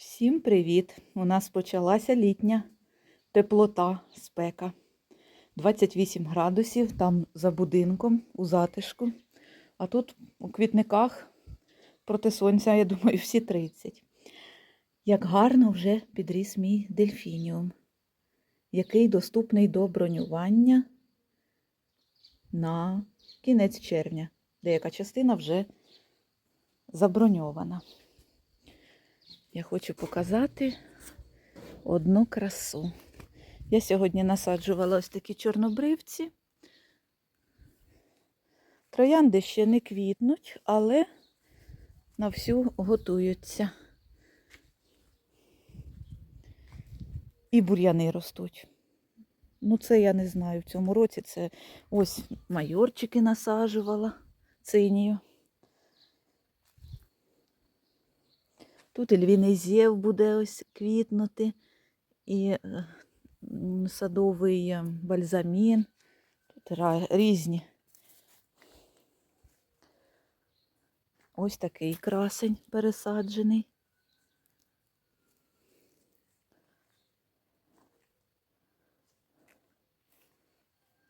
Всім привіт! У нас почалася літня теплота, спека. 28 градусів там за будинком у затишку. А тут у квітниках проти сонця, я думаю, всі 30. Як гарно вже підріс мій дельфініум, який доступний до бронювання на кінець червня. Деяка частина вже заброньована. Я хочу показати одну красу. Я сьогодні насаджувала ось такі чорнобривці. Троянди ще не квітнуть, але на всю готуються. І бур'яни ростуть. Ну, це я не знаю. В цьому році це ось майорчики насаджувала цинію. Тут і львіний зєв буде ось квітнути, і е, садовий е, бальзамін. Тут різні. Ось такий красень пересаджений.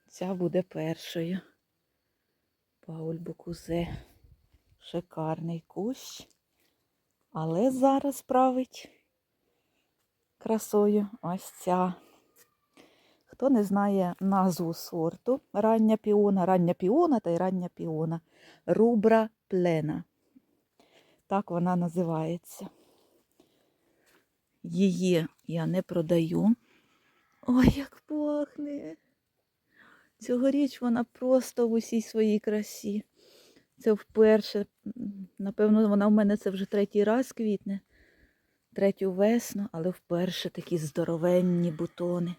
Ця буде першою. Пауль Бокузе. Шикарний кущ. Але зараз править красою ось ця. Хто не знає назву сорту, рання піона, рання піона та й рання піона. Рубра плена. Так вона називається. Її я не продаю. Ой, як пахне. Цьогоріч вона просто в усій своїй красі. Це вперше, напевно, вона в мене це вже третій раз квітне, третю весну, але вперше такі здоровенні бутони.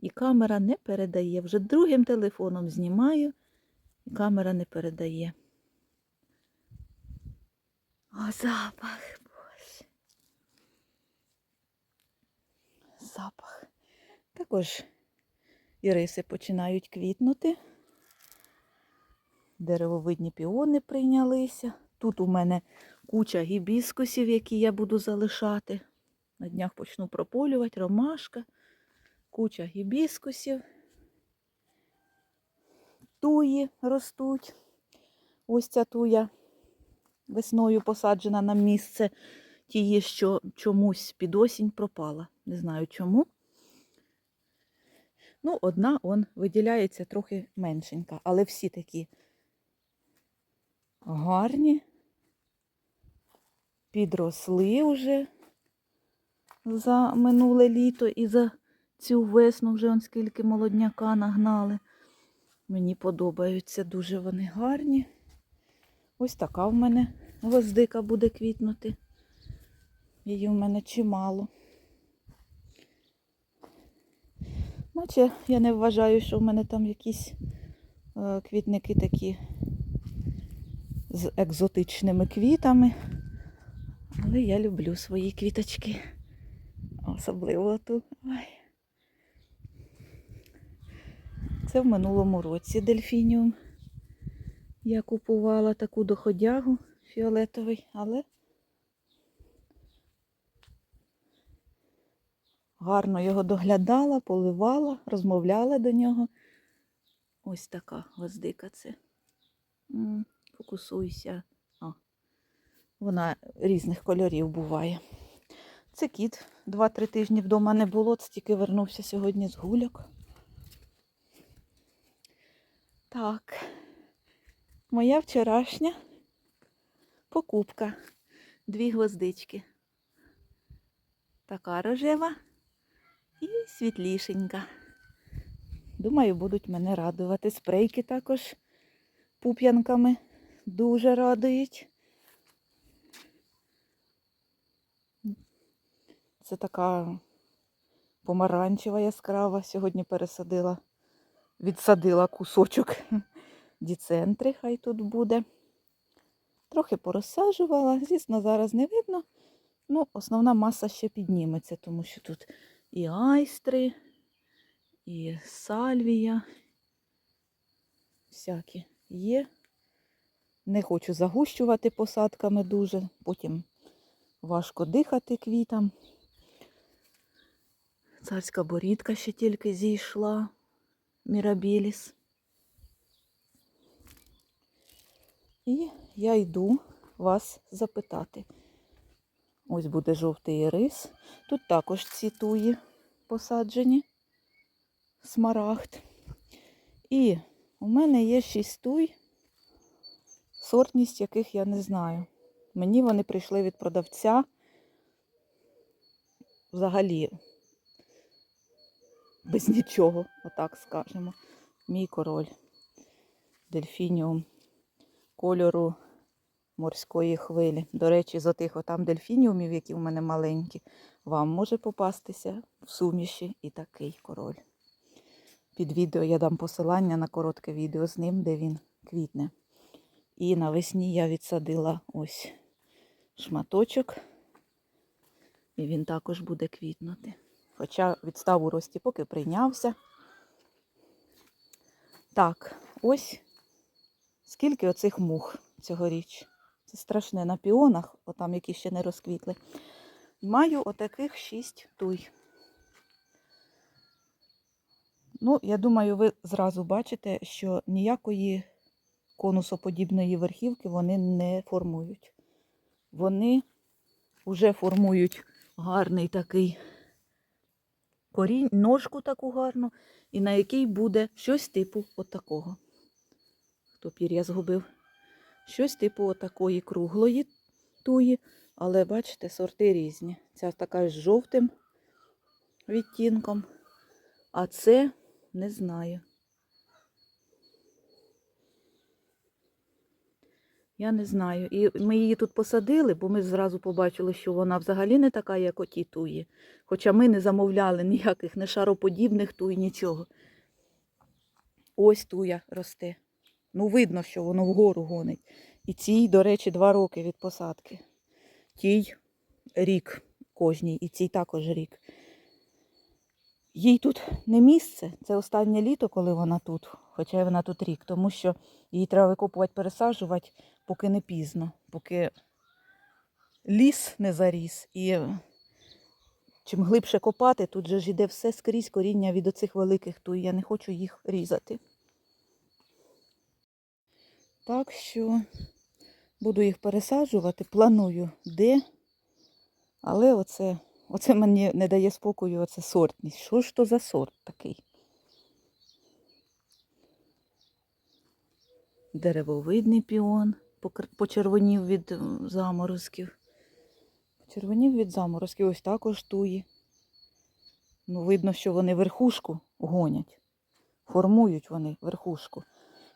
І камера не передає. Вже другим телефоном знімаю, і камера не передає. О, запах, боже. Запах. Також іриси починають квітнути. Деревовидні піони прийнялися. Тут у мене куча гібіскусів, які я буду залишати. На днях почну прополювати, ромашка, куча гібіскусів. Туї ростуть. Ось ця туя весною посаджена на місце тієї, що чомусь під осінь пропала. Не знаю чому. Ну, одна он виділяється трохи меншенька, але всі такі гарні, підросли вже за минуле літо і за цю весну вже он скільки молодняка нагнали. Мені подобаються дуже вони гарні. Ось така в мене гвоздика буде квітнути. Її в мене чимало. Наче я не вважаю, що в мене там якісь е, квітники такі з екзотичними квітами. Але я люблю свої квіточки. Особливо ту. Ой. Це в минулому році дельфініум. Я купувала таку доходягу фіолетовий, але гарно його доглядала, поливала, розмовляла до нього. Ось така гвоздика це. Фокусуйся. О, вона різних кольорів буває. Це кіт. Два-три тижні вдома не було, тільки вернувся сьогодні з гульок. Так, моя вчорашня покупка. Дві гвоздички. Така рожева і світлішенька. Думаю, будуть мене радувати. Спрейки також пуп'янками дуже радують. Це така помаранчева яскрава. Сьогодні пересадила, відсадила кусочок діцентри, хай тут буде. Трохи порозсаджувала, звісно, зараз не видно. Ну, основна маса ще підніметься, тому що тут і айстри, і сальвія. Всякі є. Не хочу загущувати посадками дуже, потім важко дихати квітам. Царська борідка ще тільки зійшла. Мірабіліс. І я йду вас запитати. Ось буде жовтий рис. Тут також ці туї посаджені. Смарагд. І у мене є шість туй, сортність яких я не знаю. Мені вони прийшли від продавця взагалі без нічого, отак скажемо. Мій король. Дельфініум кольору морської хвилі. До речі, з отих отам дельфініумів, які в мене маленькі, вам може попастися в суміші і такий король. Під відео я дам посилання на коротке відео з ним, де він квітне. І навесні я відсадила ось шматочок, і він також буде квітнути. Хоча відстав у рості поки прийнявся. Так, ось скільки оцих мух цьогоріч. Це страшне на піонах, отам, які ще не розквітли. Маю отаких шість туй. Ну, я думаю, ви зразу бачите, що ніякої конусоподібної верхівки вони не формують. Вони вже формують гарний такий корінь, ножку таку гарну, і на якій буде щось типу отакого. Хто пір'я згубив? Щось типу отакої круглої туї, але бачите, сорти різні. Ця така з жовтим відтінком, а це не знаю. Я не знаю. І ми її тут посадили, бо ми зразу побачили, що вона взагалі не така, як оті туї. Хоча ми не замовляли ніяких не шароподібних туй, нічого. Ось туя росте. Ну, видно, що воно вгору гонить. І цій, до речі, два роки від посадки. Тій рік кожній, і цій також рік. Їй тут не місце. Це останнє літо, коли вона тут, хоча вона тут рік, тому що її треба викопувати, пересаджувати, поки не пізно, поки ліс не заріс. І чим глибше копати, тут же ж іде все скрізь коріння від оцих великих туй. Я не хочу їх різати. Так що буду їх пересаджувати, планую де. Але оце, оце мені не дає спокою, оце сортність. Що ж то за сорт такий? Деревовидний піон почервонів від заморозків. Почервонів від заморозків, ось також туї. Ну, видно, що вони верхушку гонять. Формують вони верхушку.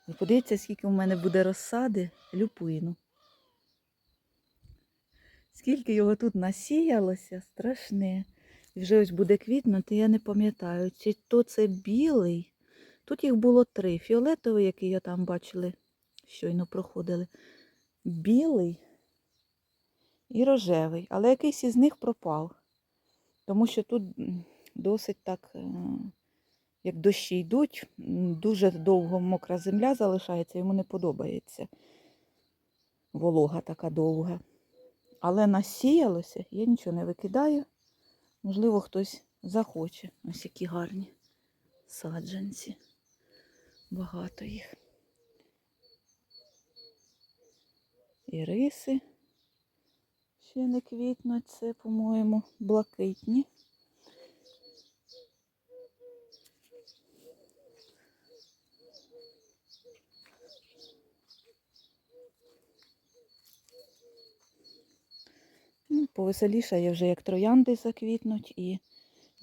І подивіться, скільки в мене буде розсади люпину. Скільки його тут насіялося, страшне. Вже ось буде квітнути, я не пам'ятаю, чи то це білий. Тут їх було три. Фіолетовий, який я там бачили, щойно проходили. Білий і рожевий. Але якийсь із них пропав. Тому що тут досить так, е, як дощі йдуть, дуже довго мокра земля залишається, йому не подобається. Волога така довга. Але насіялося, я нічого не викидаю. Можливо, хтось захоче. Ось які гарні саджанці. Багато їх. І риси ще не квітнуть, це, по-моєму, блакитні. Ну, повеселішає вже як троянди заквітнуть і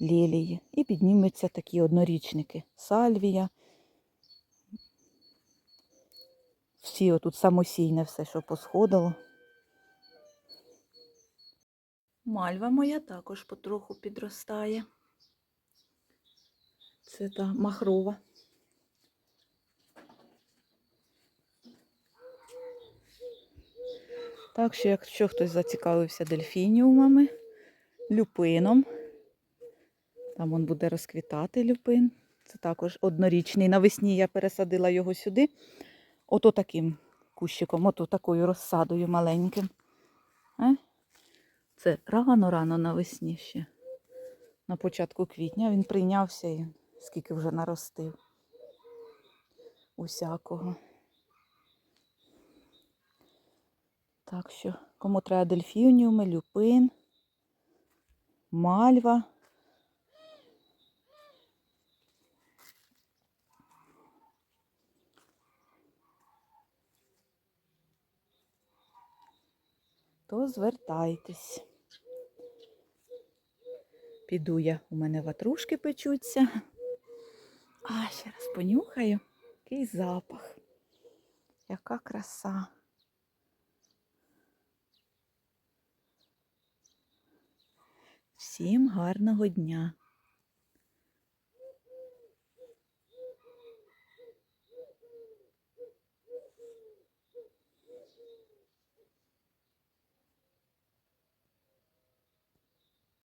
лілії. І піднімуться такі однорічники. Сальвія. Всі отут самосійне все, що посходило. Мальва моя також потроху підростає. Це та махрова. Так що, якщо хтось зацікавився дельфініумами, люпином, там він буде розквітати люпин. Це також однорічний. Навесні я пересадила його сюди. Ото таким кущиком, ото такою розсадою маленьким. Е? Це рано-рано навесні ще. На початку квітня він прийнявся і скільки вже наростив. Усякого. Так що, кому треба дельфініуми, люпин, мальва. То звертайтесь. Піду я, у мене ватрушки печуться. А, ще раз понюхаю. Який запах. Яка краса. Всім гарного дня!